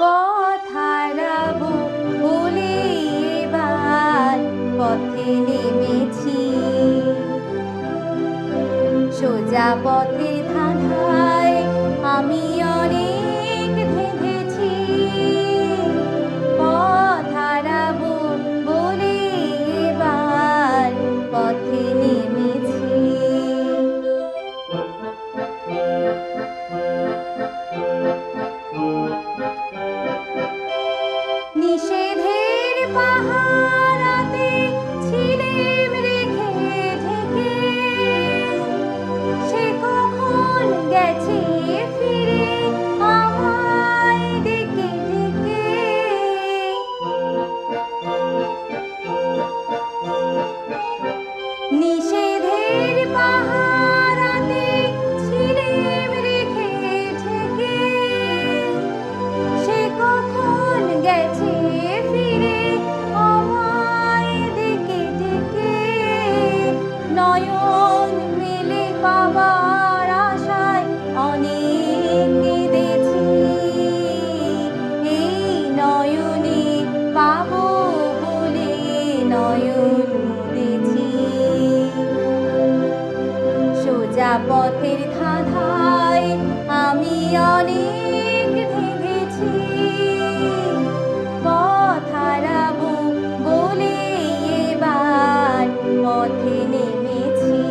পথারাবো বলে পথে নেমেছি। সোজা পথে আমি পথের ধাঁধায় আমি অনেক ভেঙেছি। পথ হারাবো বলে এবার পথে নেমেছি।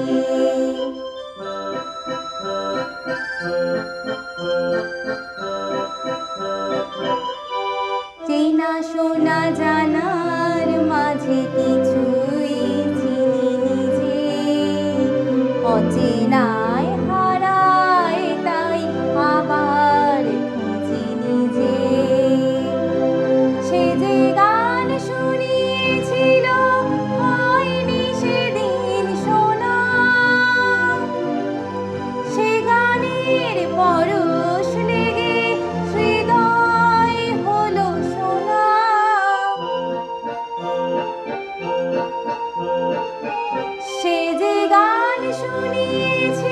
You.